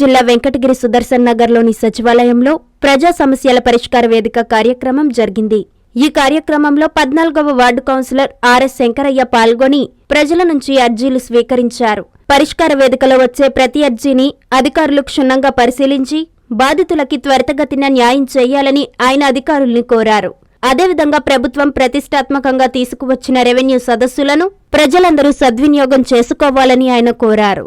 జిల్లా వెంకటగిరి సుదర్శన్ నగర్లోని సచివాలయంలో ప్రజా సమస్యల పరిష్కార వేదిక కార్యక్రమం జరిగింది. ఈ కార్యక్రమంలో పద్నాలుగవ వార్డు కౌన్సిలర్ ఆర్ఎస్ శంకరయ్య పాల్గొని ప్రజల నుంచి అర్జీలు స్వీకరించారు. పరిష్కార వేదికలో వచ్చే ప్రతి అర్జీని అధికారులు క్షుణ్ణంగా పరిశీలించి బాధితులకి త్వరితగతిన న్యాయం చేయాలని ఆయన అధికారుల్ని కోరారు. అదేవిధంగా ప్రభుత్వం ప్రతిష్టాత్మకంగా తీసుకువచ్చిన రెవెన్యూ సదస్సులను ప్రజలందరూ సద్వినియోగం చేసుకోవాలని ఆయన కోరారు.